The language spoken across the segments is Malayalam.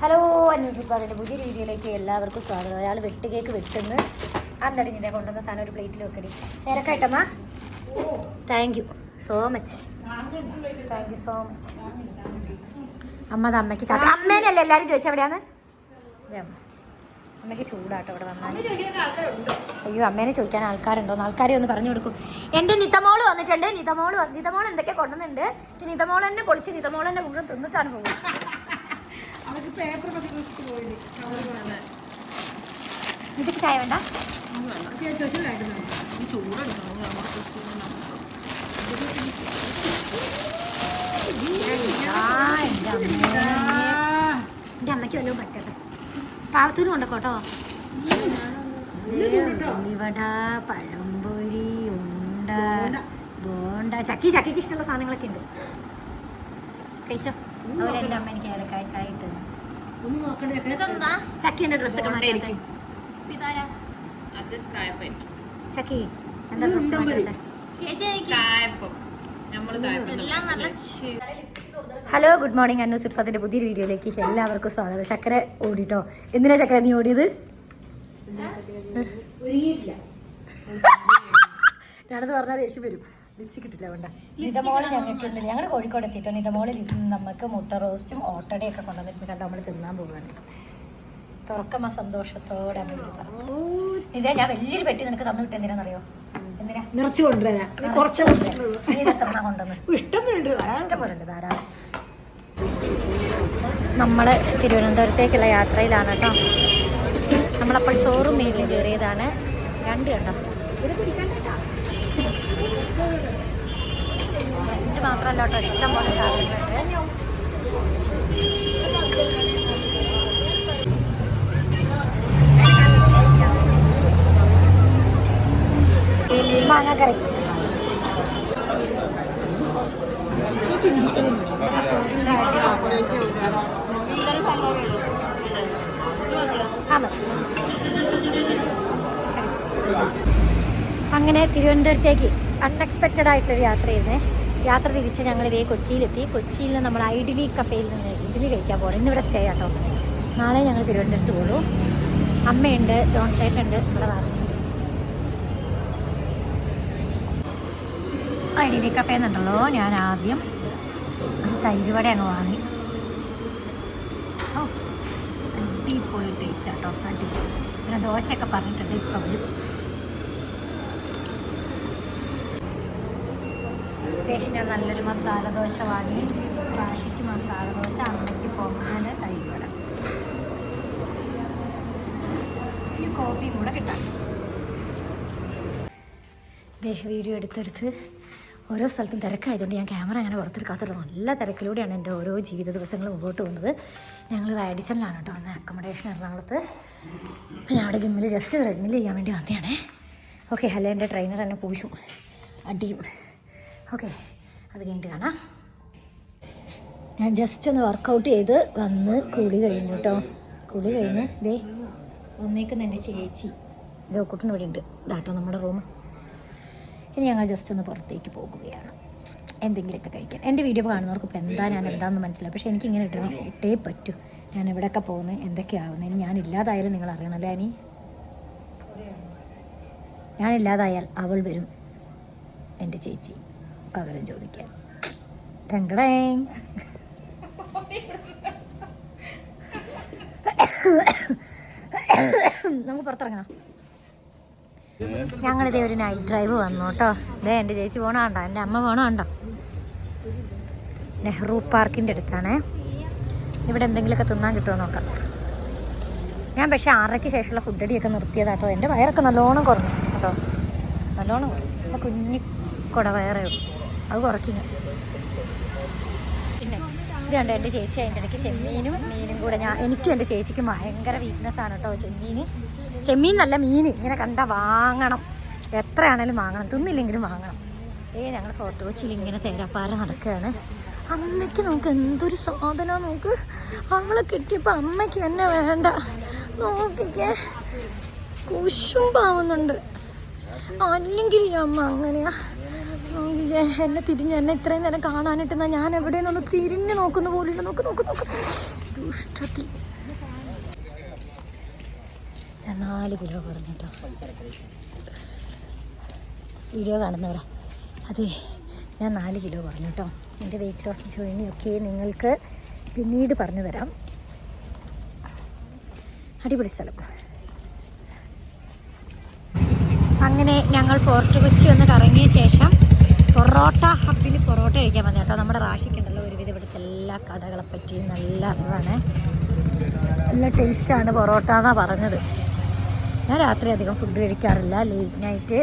ഹലോ അന്വേഷിപ്പാതിന്റെ പുതിയ രീതിയിലേക്ക് എല്ലാവർക്കും സ്വാഗതം. അയാൾ വെട്ട് കേക്ക് വെട്ടുന്ന്. അന്നടി നിന്നെ കൊണ്ടുവന്ന സാധനം ഒരു പ്ലേറ്റിൽ വെക്കടി. ഏലക്കായിട്ടമ്മ? Thank you so much thank you so much അമ്മ അത് അമ്മയ്ക്ക് കാപ്പി അമ്മേനല്ലേ എല്ലാവരും ചോദിച്ചാൽ അമ്മ. അമ്മയ്ക്ക് ചൂടാട്ടോ ഇവിടെ വന്നാൽ. അയ്യോ അമ്മേനെ ചോദിക്കാൻ ആൾക്കാരുണ്ടോ? ആൾക്കാരെ ഒന്ന് പറഞ്ഞു കൊടുക്കും. എന്റെ നിതമോൾ വന്നിട്ടുണ്ട്. നിതമോൾ നിതമോൾ എന്തൊക്കെ കൊണ്ടുവന്നിട്ടുണ്ട്? നിതമോൾ തന്നെ പൊളിച്ച് നിതമോൾ തന്നെ മുഴുവൻ തിന്നിട്ടാണ് പോകുന്നത്. അവർക്ക് പേപ്പർ പതിപ്പിച്ചിട്ട് പോയില്ലേ? ഇതിക്ക് ചായ വേണ്ട? ആ, എന്റെ അമ്മേ. എന്റെ അമ്മയ്ക്ക് വല്ലതും പറ്റട്ടെ. പാവത്തൂരും ഉണ്ട് കേട്ടോ ഉള്ളിവട പഴംപൊരി ഉണ്ട. ബോണ്ട. ചക്കി ചക്കിക്ക് ഇഷ്ടമുള്ള സാധനങ്ങളൊക്കെ ഉണ്ട്. കഴിച്ചോ? എന്റെ അമ്മ എനിക്ക് ഏലക്കായ ചായ ഇട്ടു ഒന്ന് നോക്കണ്ടേ ഇതെന്താ? ചക്കിന്റെ ഡ്രസ്സൊക്കെ മാറ്റാത്ത ഇതാരാ? അത് കായപ്പായിരിക്കും ചക്കി എന്താ ഡ്രസ്സ് ഹലോ ഗുഡ് മോർണിംഗ് അന്നു സിപ്പത്തിന്റെ പുതിയൊരു വീഡിയോയിലേക്ക് എല്ലാവർക്കും സ്വാഗതം. ചക്കര ഓടിട്ടോ? എന്തിനാ ചക്കര നീ ഓടിയത്? ഞാനത് പറഞ്ഞാൽ ദേഷ്യം വരും. ലിപ്സ് കിട്ടില്ല വേണ്ട. നിതമോൾ ഞങ്ങൾക്ക് ഇന്നില്ല ഞങ്ങൾ കോഴിക്കോട് എത്തിയിട്ടോ നിതമോളിൽ നമുക്ക് മുട്ട റോസ്റ്റും ഓട്ടടയൊക്കെ കൊണ്ടുവന്നിട്ട് കണ്ട് നമ്മൾ തിന്നാൻ പോവുകയാണ് തുറക്കമ്മ സന്തോഷത്തോടെ അങ്ങ് ഇരുന്നതാ. ഇതേ ഞാൻ വലിയൊരു പെട്ടി നിനക്ക് തന്നു വിട്ട് എന്തിനാണെന്നറിയോ എന്തിനാ? നിറച്ച് കൊണ്ടുവരാം. കുറച്ച് ഇഷ്ടം ധാരാളം. നമ്മൾ തിരുവനന്തപുരത്തേക്കുള്ള യാത്രയിലാണ് കേട്ടോ. നമ്മളപ്പോൾ ചോറും മീനിലും കയറിയതാണ്. രണ്ട് കണ്ടോ? മാത്രമല്ല കേട്ടോ ഇഷ്ടം പോലെ സാധനങ്ങളുണ്ട് മാങ്ങാക്കറി ആമ. അങ്ങനെ തിരുവനന്തപുരത്തേക്ക് അൺഎക്സ്പെക്റ്റഡ് ആയിട്ടുള്ളൊരു യാത്രയായിരുന്നേ യാത്ര തിരിച്ച് ഞങ്ങൾ ഇതേ കൊച്ചിയിലെത്തി. കൊച്ചിയിൽ നിന്ന് നമ്മൾ ഐഡിലി കഫേയിൽ നിന്ന് ഇഡ്ഡലി കഴിക്കാൻ പോകണം. ഇന്നിവിടെ സ്റ്റേ ആട്ടോ. നാളെ ഞങ്ങൾ തിരുവനന്തപുരത്ത് പോകുള്ളൂ അമ്മയുണ്ട് ജോൺ സേട്ടുണ്ട് നമ്മുടെ ഭാഷ ഐഡിലി കഫേ എന്നുണ്ടല്ലോ ഞാൻ ആദ്യം ഒരു തൈരുവട അങ്ങ് വാങ്ങി. ഓ അടിപൊളി ടേസ്റ്റ് ആട്ടോ. അടിപൊളി. പിന്നെ ദോശയൊക്കെ പറഞ്ഞിട്ടുണ്ട് ഇപ്പം വരും. ദേ, ഞാൻ നല്ലൊരു മസാല ദോശ വാങ്ങി. റാഷിക്ക് മസാല ദോശ അമ്മയ്ക്ക് പൊങ്ങന് തൈവട. ഈ കോഫിയും കൂടെ കിട്ടാം. ദേ, വീഡിയോ എടുത്തെടുത്ത് ഓരോ സ്ഥലത്തും തിരക്കായതുകൊണ്ട് ഞാൻ ക്യാമറ അങ്ങനെ പുറത്തെടുക്കാത്തുള്ളൂ നല്ല തിരക്കിലൂടെയാണ് എന്റെ ഓരോ ജീവിത ദിവസങ്ങൾ മുമ്പോട്ട് പോകുന്നത്. ഞങ്ങൾ റാഡിസണിലാണ് കേട്ടോ വന്നത് അക്കോമഡേഷൻ എറണാകുളത്ത്. ഞാൻ അവിടെ ജിമ്മിൽ ജസ്റ്റ് ട്രെഡ്മിൽ ചെയ്യാൻ വേണ്ടി വന്നതാണേ. ഓക്കെ അല്ല? എന്റെ ട്രെയിനർ എന്നെ പൂശും. അടിയും. ഓക്കെ അത് കഴിഞ്ഞിട്ട് കാണാം. ഞാൻ ജസ്റ്റ് ഒന്ന് വർക്കൗട്ട് ചെയ്ത് വന്ന് കുളി കഴിഞ്ഞു കേട്ടോ കുളി കഴിഞ്ഞ് ദേ വന്നേക്കുന്ന എന്റെ ചേച്ചി ജോക്കുട്ടൻ ഇവിടെ ഉണ്ട്. ഇതാട്ടോ നമ്മുടെ റൂം ഇനി ഞങ്ങൾ ജസ്റ്റ് ഒന്ന് പുറത്തേക്ക് പോകുകയാണ്. എന്തെങ്കിലുമൊക്കെ കഴിക്കാൻ. എന്റെ വീഡിയോ കാണുന്നവർക്ക് ഇപ്പോൾ എന്താ ഞാൻ എന്താണെന്ന് മനസ്സിലാവും പക്ഷേ എനിക്ക് ഇങ്ങനെ ഇടണം ഇട്ടേ പറ്റൂ. ഞാൻ എവിടെയൊക്കെ പോകുന്നത് എന്തൊക്കെയാവുന്നത് ഇനി ഞാൻ ഇല്ലാതായാലും നിങ്ങൾ അറിയണമല്ലേ അനി? ഞാനില്ലാതായാൽ അവൾ വരും എന്റെ ചേച്ചി. പകരം ചോദിക്കാൻ. രണ്ടടേ നമുക്ക് പുറത്തിറങ്ങാം ഞങ്ങളിതേ ഒരു നൈറ്റ് ഡ്രൈവ് വന്നു കേട്ടോ. ഇതേ എന്റെ ചേച്ചി പോണാണ്ടോ എന്റെ അമ്മ പോണാണ്ടോ നെഹ്റു പാർക്കിന്റെ അടുത്താണേ. ഇവിടെ എന്തെങ്കിലുമൊക്കെ തിന്നാൻ കിട്ടുമോ നോക്കാം. ഞാൻ പക്ഷേ ആറരയ്ക്ക് ശേഷമുള്ള ഫുഡ് അടിയൊക്കെ നിർത്തിയതാട്ടോ എന്റെ വയറൊക്കെ നല്ലോണം കുറഞ്ഞു കേട്ടോ. നല്ലോണം കുറഞ്ഞു. എന്റെ കുഞ്ഞി കുട വയറേ ഉള്ളൂ. അത് കുറയ്ക്കും ഞാൻ. പിന്നെ ഇത് കണ്ടോ എന്റെ ചേച്ചി അതിന്റെ ഇടയ്ക്ക് ചെമ്മീനും മീനും കൂടെ ഞാൻ എനിക്കും എന്റെ ചേച്ചിക്ക് ഭയങ്കര വീക്ക്നെസ് ആണ് കേട്ടോ ചെമ്മീൻ ചെമ്മീൻ നല്ല മീൻ. ഇങ്ങനെ കണ്ട വാങ്ങണം. എത്രയാണേലും വാങ്ങണം. തിന്നില്ലെങ്കിലും വാങ്ങണം. ഏ ഞങ്ങൾ ഫോർട്ട് കൊച്ചിയിൽ ഇങ്ങനെ തേരാപ്പാറ നടക്കുകയാണ് അമ്മയ്ക്ക് നമുക്ക് എന്തൊരു സാധനം നമുക്ക് അവളെ കിട്ടിയപ്പോൾ അമ്മയ്ക്ക് തന്നെ വേണ്ട. നോക്കിക്കേ. കുശുമ്പാവുന്നുണ്ട്. അല്ലെങ്കിൽ ഈ അമ്മ അങ്ങനെയാ. എന്നെ തിരിഞ്ഞു എന്നെ ഇത്രയും നേരം കാണാനിട്ട് ഞാൻ എവിടെ നിന്ന് തിരിഞ്ഞ് നോക്കുന്ന പോലും നോക്ക് നോക്ക് നോക്ക്. ദുഷ്ടത്തിൽ. ഞാൻ നാല് കിലോ പറഞ്ഞിട്ടോ. വീഡിയോ കാണുന്നവരാ. അതെ ഞാൻ നാല് കിലോ പറഞ്ഞിട്ടോ. എന്റെ വെയിറ്റ് ലോസ് ജേണിയൊക്കെ നിങ്ങൾക്ക് പിന്നീട് പറഞ്ഞു തരാം. അടിപൊളി സ്ഥലം. അങ്ങനെ ഞങ്ങൾ ഫോർട്ട് കൊച്ചി ഒന്ന് കറങ്ങിയ ശേഷം പൊറോട്ട ഹബിൽ പൊറോട്ട കഴിക്കാൻ വന്നു. കേട്ടോ നമ്മുടെ റാഷിക്കുണ്ടല്ലോ ഒരുവിധം ഇവിടുത്തെ എല്ലാ കടകളെ പറ്റിയും നല്ല അറിവാണ്. നല്ല ടേസ്റ്റാണ് പൊറോട്ട എന്നാണ് പറഞ്ഞത്. ഞാൻ രാത്രി അധികം ഫുഡ് കഴിക്കാറില്ല ലേറ്റ് നൈറ്റ്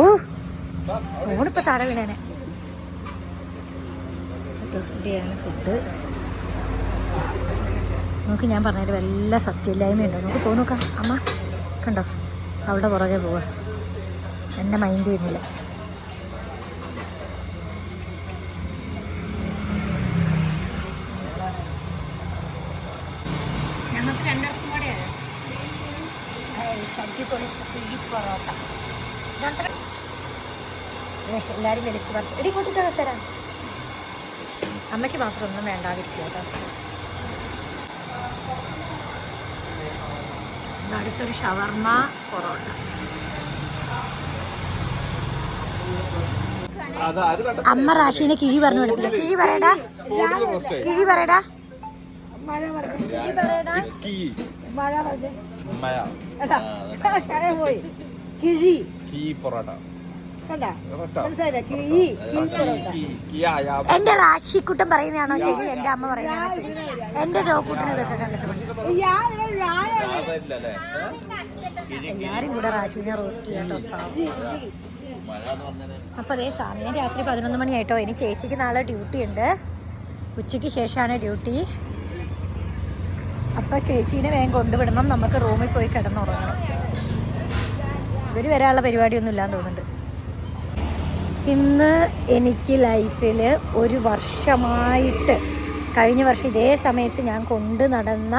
ഓ ഓണിപ്പോൾ തല വീണേനെ. കേട്ടോ ഫുഡ് നോക്ക് ഞാൻ പറഞ്ഞതിൽ വല്ല സത്യമില്ലായ്മയുണ്ടോ? നമുക്ക് പോ നോക്കാം. അമ്മ കണ്ടോ? അവളുടെ പുറകെ പോവാ. എന്നെ മൈൻഡ് ചെയ്യുന്നില്ല. എല്ലാരും എല്ലാവരും വിളിച്ച് പറിച്ചു എടി കൂട്ടിട്ടാ തരാം. അമ്മയ്ക്ക് മാത്രം ഒന്നും വേണ്ടാതിരിക്കും കേട്ടോ. അടുത്തൊരു ഷവർമ പൊറോട്ട. അമ്മ റാഷീനെ കിഴി പറഞ്ഞു കൊടുക്കില്ല കിഴി പറയടാ. കിഴി പറയടാ. കിഴി എന്റെ റാഷിക്കുട്ടൻ പറയുന്നതാണോ ശരി? എന്റെ അമ്മ പറയുന്നതാണോ ശരി? എന്റെ ചോക്കൂട്ടിന് ഇതൊക്കെ കണ്ടിട്ട് മതി. യാ നിങ്ങൾ രായ വരില്ലല്ലേ എല്ലാരും കൂടെ റാഷീനെ റോസ്റ്റ് ചെയ്യാട്ടോ അപ്പൊ അതേ സമയം രാത്രി പതിനൊന്ന് മണിയായിട്ടോ. ഇനി ചേച്ചിക്ക് നാളെ ഡ്യൂട്ടി ഉണ്ട്. ഉച്ചയ്ക്ക് ശേഷമാണ് ഡ്യൂട്ടി അപ്പൊ ചേച്ചീനെ വേഗം കൊണ്ടുവിടണം. നമുക്ക് റൂമിൽ പോയി കിടന്നുറങ്ങണം. ഇവർ വരാനുള്ള പരിപാടിയൊന്നും ഇല്ലാന്ന് തോന്നുന്നുണ്ട്. ഇന്ന് എനിക്ക് ലൈഫിൽ ഒരു വർഷമായിട്ട് കഴിഞ്ഞ വർഷം ഇതേ സമയത്ത് ഞാൻ കൊണ്ടു നടന്ന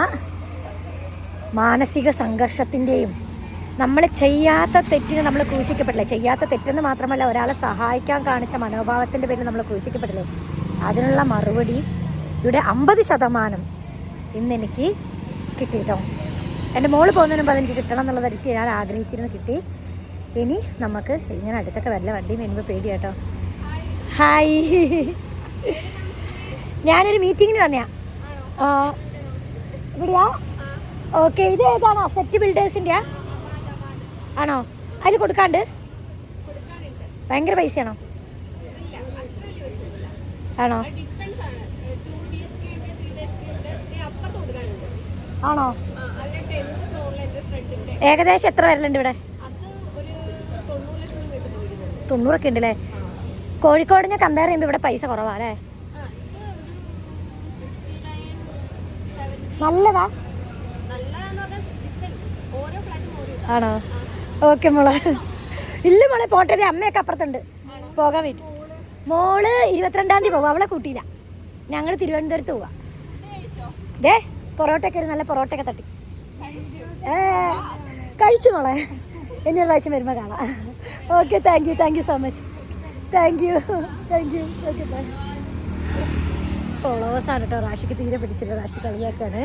മാനസിക സംഘർഷത്തിന്റെയും നമ്മൾ ചെയ്യാത്ത തെറ്റിന് നമ്മൾ ക്രൂശിക്കപ്പെടില്ലേ ചെയ്യാത്ത തെറ്റെന്ന് മാത്രമല്ല ഒരാളെ സഹായിക്കാൻ കാണിച്ച മനോഭാവത്തിന്റെ പേരിൽ നമ്മൾ ക്രൂശിക്കപ്പെടില്ലേ അതിനുള്ള മറുപടി ഇവിടെ അമ്പത് ശതമാനം ഇന്നെനിക്ക് കിട്ടിയിട്ടോ. കിട്ടി കേട്ടോ എന്റെ മോൾ പോകുന്നതിന് മുമ്പ് അതെനിക്ക് കിട്ടണം എന്നുള്ളത് ഞാൻ ആഗ്രഹിച്ചിരുന്നു കിട്ടി. ഇനി നമുക്ക് ഇങ്ങനെ അടുത്തൊക്കെ വല്ല വണ്ടിയും വരുമ്പോൾ പേടിയാട്ടോ. ഹായ്. ഞാനൊരു മീറ്റിങ്ങിന് തന്നെയാ ഇവിടെയാ? ഓക്കെ ഇത് ഏതാണ് അസറ്റ് ബിൽഡേഴ്സിന്റെ ആണോ? അതിൽ കൊടുക്കാണ്ട്? ഭയങ്കര പൈസയാണോ? ആണോ? ആണോ? ഏകദേശം എത്ര വരലുണ്ട് ഇവിടെ? തൊണ്ണൂറൊക്കെ ഉണ്ട് അല്ലേ കോഴിക്കോടിനെ കമ്പയർ ചെയ്യുമ്പോൾ ഇവിടെ പൈസ കുറവാ അല്ലേ? നല്ലതാ. ആണോ? ഓക്കെ മോളെ. ഇല്ല മോളെ പോട്ടേ അമ്മയൊക്കെ അപ്പുറത്തുണ്ട്. പോകാൻ പറ്റും. മോൾ ഇരുപത്തിരണ്ടാം തീയതി പോവാ അവളെ കൂട്ടിയില്ല. ഞങ്ങൾ തിരുവനന്തപുരത്ത് പോവാ. ദേ പൊറോട്ടയൊക്കെ ഒരു നല്ല പൊറോട്ടയൊക്കെ തട്ടി. ഏ കഴിച്ചു മോളെ. ഇനി ഒരു പ്രാവശ്യം വരുമ്പോൾ കാണാം. Okay thank you thank you so much thank you thank you okay ഫോളോവേഴ്സാണ് കേട്ടോ റാഷിക്ക് തീരെ പിടിച്ചില്ല റാഷി കളിയാക്കാണ്.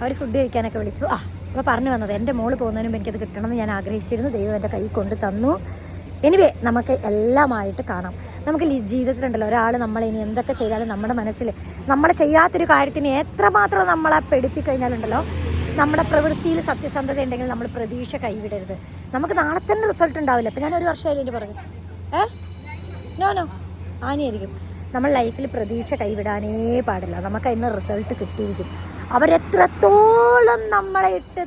അവർ ഫുഡ് കഴിക്കാനൊക്കെ വിളിച്ചു. ആ അപ്പോൾ പറഞ്ഞു വന്നത് എന്റെ മോൾ പോകുന്നതിന് എനിക്കത് കിട്ടണമെന്ന് ഞാൻ ആഗ്രഹിച്ചിരുന്നു. ദൈവം എന്റെ കൈ കൊണ്ട് തന്നു. എനിവേ നമുക്ക് എല്ലാമായിട്ട് കാണാം. നമുക്ക് ജീവിതത്തിലുണ്ടല്ലോ. ഒരാൾ നമ്മളെ ഇനി എന്തൊക്കെ ചെയ്താലും നമ്മുടെ മനസ്സിൽ നമ്മൾ ചെയ്യാത്തൊരു കാര്യത്തിന് എത്രമാത്രം നമ്മളെ പെടുത്തി കഴിഞ്ഞാലുണ്ടല്ലോ നമ്മുടെ പ്രവൃത്തിയിൽ സത്യസന്ധത ഉണ്ടെങ്കിൽ നമ്മൾ പ്രതീക്ഷ കൈവിടരുത്. നമുക്ക് നാളെ തന്നെ റിസൾട്ട് ഉണ്ടാവില്ല. ഇപ്പം ഞാൻ ഒരു വർഷമായില്ല എന്റെ പറഞ്ഞു ഏ? നോ നോ ആനയായിരിക്കും. നമ്മൾ ലൈഫിൽ പ്രതീക്ഷ കൈവിടാനേ പാടില്ല. നമുക്ക് അതിന് റിസൾട്ട് കിട്ടിയിരിക്കും. അവരെത്രത്തോളം നമ്മളെ ഇട്ട്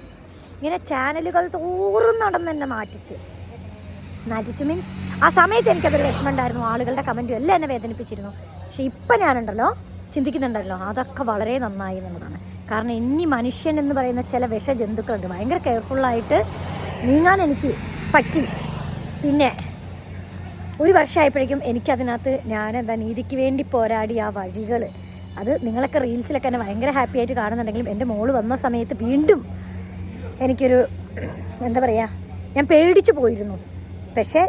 ഇങ്ങനെ ചാനലുകൾ തോറും നടന്ന് എന്നെ നാറ്റിച്ച്. നാറ്റിച്ചു മീൻസ് ആ സമയത്ത് എനിക്കതൊരു വിഷമം ഉണ്ടായിരുന്നു ആളുകളുടെ കമന്റും എല്ലാം എന്നെ വേദനിപ്പിച്ചിരുന്നു. പക്ഷെ ഇപ്പം ഞാനുണ്ടല്ലോ ചിന്തിക്കുന്നുണ്ടല്ലോ അതൊക്കെ വളരെ നന്നായി എന്നുള്ളതാണ്. കാരണം ഇനി മനുഷ്യൻ എന്ന് പറയുന്ന ചില വിഷ വിഷജന്തുക്കളുണ്ട്. ഭയങ്കര കെയർഫുള്ളായിട്ട് നീങ്ങാൻ എനിക്ക് പറ്റി പിന്നെ ഒരു വർഷമായപ്പോഴേക്കും എനിക്കതിനകത്ത് ഞാൻ എന്താ നീതിക്ക് വേണ്ടി പോരാടി ആ വഴികൾ അത് നിങ്ങളൊക്കെ റീൽസിലൊക്കെ എന്നെ ഭയങ്കര ഹാപ്പി ആയിട്ട് കാണുന്നുണ്ടെങ്കിലും എന്റെ മോൾ വന്ന സമയത്ത് വീണ്ടും എനിക്കൊരു എന്താ പറയുക ഞാൻ പേടിച്ചു പോയിരുന്നു. പക്ഷേ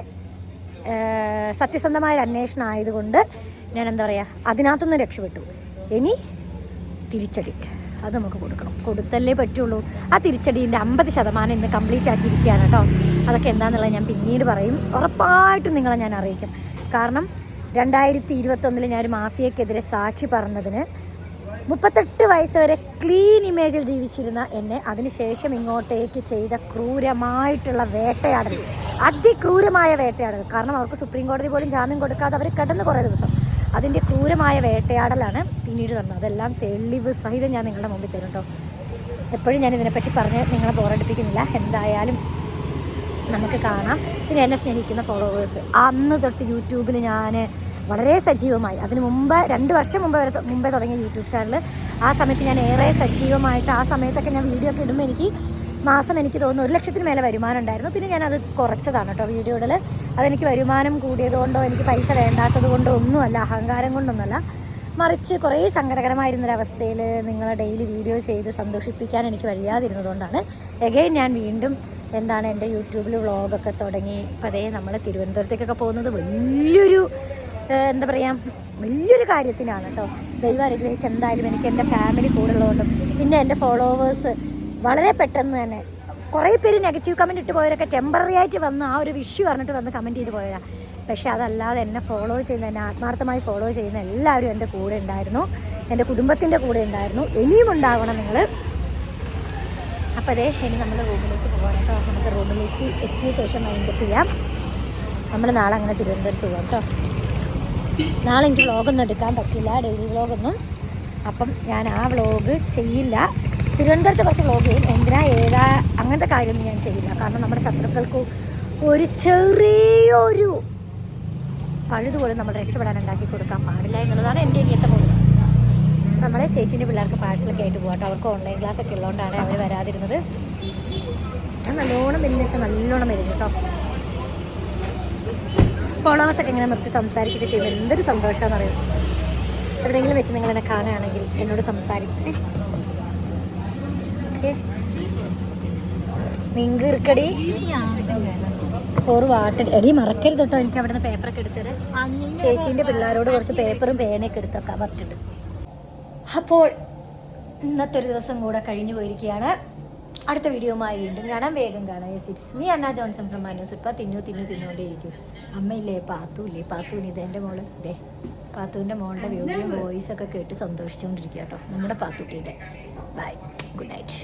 സത്യസന്ധമായൊരു അന്വേഷണം ആയതുകൊണ്ട് ഞാൻ എന്താ പറയുക അതിനകത്തുനിന്ന് രക്ഷപ്പെട്ടു. ഇനി തിരിച്ചടി. അത് നമുക്ക് കൊടുക്കണം. കൊടുത്തല്ലേ പറ്റുള്ളൂ. ആ തിരിച്ചടീന്റെ അമ്പത് ശതമാനം ഇന്ന് കംപ്ലീറ്റ് ആക്കിയിരിക്കുകയാണ് കേട്ടോ. അതൊക്കെ എന്താണെന്നുള്ളത് ഞാൻ പിന്നീട് പറയും. ഉറപ്പായിട്ടും നിങ്ങളെ ഞാൻ അറിയിക്കും. കാരണം രണ്ടായിരത്തി ഇരുപത്തൊന്നിൽ ഞാൻ ഒരു മാഫിയക്കെതിരെ സാക്ഷി പറഞ്ഞതിന് മുപ്പത്തെട്ട് വയസ്സ് വരെ ക്ലീൻ ഇമേജിൽ ജീവിച്ചിരുന്ന എന്നെ അതിനുശേഷം ഇങ്ങോട്ടേക്ക് ചെയ്ത ക്രൂരമായിട്ടുള്ള വേട്ടയാടൽ അതിക്രൂരമായ വേട്ടയാടൽ. കാരണം അവർക്ക് സുപ്രീം കോടതി പോലും ജാമ്യം കൊടുക്കാതെ അവർ കിടന്ന് കുറേ ദിവസം. അതിന്റെ ക്രൂരമായ വേട്ടയാടലാണ് പിന്നീട് തന്നത് അതെല്ലാം തെളിവ് സഹിതം ഞാൻ നിങ്ങളുടെ മുമ്പിൽ തരും കേട്ടോ എപ്പോഴും ഞാൻ ഇതിനെപ്പറ്റി പറഞ്ഞ് നിങ്ങളെ ബോറടിപ്പിക്കുന്നില്ല എന്തായാലും നമുക്ക് കാണാം. പിന്നെ എന്നെ സ്നേഹിക്കുന്ന ഫോളോവേഴ്സ് അന്ന് തൊട്ട് യൂട്യൂബിൽ ഞാൻ വളരെ സജീവമായി. അതിന് മുമ്പ് രണ്ട് വർഷം മുമ്പ് വരെ മുമ്പേ തുടങ്ങിയ യൂട്യൂബ് ചാനൽ ആ സമയത്ത് ഞാൻ ഏറെ സജീവമായിട്ട് ആ സമയത്തൊക്കെ ഞാൻ വീഡിയോ ഒക്കെ ഇടുമ്പോൾ എനിക്ക് മാസം എനിക്ക് തോന്നുന്നു ഒരു ലക്ഷത്തിന് മേലെ വരുമാനം ഉണ്ടായിരുന്നു. പിന്നെ ഞാനത് കുറച്ചതാണ് കേട്ടോ വീഡിയോയിൽ അതെനിക്ക് വരുമാനം കൂടിയത് കൊണ്ടോ എനിക്ക് പൈസ വേണ്ടാത്തത് കൊണ്ടോ ഒന്നുമല്ല അഹങ്കാരം കൊണ്ടൊന്നുമല്ല. മറിച്ച് കുറേ സങ്കടകരമായിരുന്നൊരവസ്ഥയിൽ നിങ്ങളെ ഡെയിലി വീഡിയോ ചെയ്ത് സന്തോഷിപ്പിക്കാൻ എനിക്ക് കഴിയാതിരുന്നതുകൊണ്ടാണ് എഗൈൻ ഞാൻ വീണ്ടും എന്താണ് എന്റെ യൂട്യൂബിൽ വ്ളോഗൊക്കെ തുടങ്ങി. പതേ നമ്മൾ തിരുവനന്തപുരത്തേക്കൊക്കെ പോകുന്നത് വലിയൊരു എന്താ പറയുക വലിയൊരു കാര്യത്തിനാണ് കേട്ടോ ദൈവം അനുഗ്രഹിച്ച് എന്തായാലും എനിക്ക് എന്റെ ഫാമിലി കൂടെ ഉള്ളതുകൊണ്ടും പിന്നെ എന്റെ ഫോളോവേഴ്സ് വളരെ പെട്ടെന്ന് തന്നെ കുറേ പേര് നെഗറ്റീവ് കമന്റ് ഇട്ട് പോയവരൊക്കെ ടെമ്പററി ആയിട്ട് വന്ന് ആ ഒരു വിഷു പറഞ്ഞിട്ട് വന്ന് കമന്റ് ചെയ്ത് പോയതാണ് പക്ഷേ അതല്ലാതെ എന്നെ ഫോളോ ചെയ്യുന്ന എന്നെ ആത്മാർത്ഥമായി ഫോളോ ചെയ്യുന്ന എല്ലാവരും എന്റെ കൂടെ ഉണ്ടായിരുന്നു. എന്റെ കുടുംബത്തിന്റെ കൂടെ ഉണ്ടായിരുന്നു. ഇനിയും ഉണ്ടാവണം നിങ്ങൾ അപ്പോൾ ഇനി നമ്മൾ റൂമിലേക്ക് പോകാം കേട്ടോ. നമുക്ക് റൂമിലേക്ക് എത്തിയ ശേഷം മൈൻഡപ്പ് ചെയ്യാം. നമ്മൾ നാളെ അങ്ങനെ തിരുവനന്തപുരത്ത് പോകാം കേട്ടോ. നാളെ എനിക്ക് വ്ളോഗൊന്നും എടുക്കാൻ പറ്റില്ല ഡെയിലി വ്ളോഗൊന്നും. അപ്പം ഞാൻ ആ വ്ളോഗ് ചെയ്യില്ല. തിരുവനന്തപുരത്ത് കുറച്ച് വ്ളോഗ് ചെയ്യും. എന്തിനാ ഏതാ അങ്ങനത്തെ കാര്യമൊന്നും ഞാൻ ചെയ്യില്ല. കാരണം നമ്മുടെ ശത്രുക്കൾക്ക് ഒരു ചെറിയൊരു പഴുതുപോലും നമ്മൾ രക്ഷപ്പെടാൻ ഉണ്ടാക്കി കൊടുക്കാൻ പാടില്ല എന്നുള്ളതാണ് എന്റെ ഇനിയത്തെ പോലും നമ്മളെ ചേച്ചീന്റെ പിള്ളേർക്ക് പാഴ്സലൊക്കെ ആയിട്ട് പോകാം അവർക്ക് ഓൺലൈൻ ക്ലാസ് ഒക്കെ ഉള്ളതുകൊണ്ടാണ് അവർ വരാതിരുന്നത്. ഞാൻ നല്ലോണം മെലിഞ്ഞ വെച്ചാൽ നല്ലോണം വരും കേട്ടോ. ഫോളോവേഴ്സ് ഒക്കെ ഇങ്ങനെ നിർത്തി സംസാരിക്കുകയൊക്കെ ചെയ്യുമ്പോൾ എന്തൊരു സന്തോഷമാണെന്ന് അറിയാം എവിടെയെങ്കിലും വെച്ച് നിങ്ങൾ എന്നെ കാണുകയാണെങ്കിൽ എന്നോട് സംസാരിക്കണേ. ഓക്കെ ഇറുക്കടി ഫോർ വാട്ടർ എടി മറക്കരുത് കേട്ടോ എനിക്ക് അവിടുന്ന് പേപ്പറൊക്കെ എടുത്തത് ചേച്ചീന്റെ പിള്ളേരോട് കുറച്ച് പേപ്പറും പേനയൊക്കെ എടുത്തൊക്കെ പറ്റുണ്ട് അപ്പോൾ ഇന്നത്തെ ഒരു ദിവസം കൂടെ കഴിഞ്ഞു പോയിരിക്കുകയാണ്. അടുത്ത വീഡിയോയുമായി വീണ്ടും കാണാം. വേഗം കാണാം. It's me Anna Johnson from Manus ഇപ്പം തിന്നു തിന്നു തിന്നുകൊണ്ടേയിരിക്കും. അമ്മയില്ലേ പാത്തു ഇല്ലേ പാത്തുവിന് ഇത് എന്റെ മോൾ. ഇതേ പാത്തുവിന്റെ മോളുടെ വീഡിയോ വോയിസ് ഒക്കെ കേട്ട് സന്തോഷിച്ചുകൊണ്ടിരിക്കുക കേട്ടോ നമ്മുടെ പാത്തുട്ടീന്റെ ബൈ ഗുഡ് നൈറ്റ്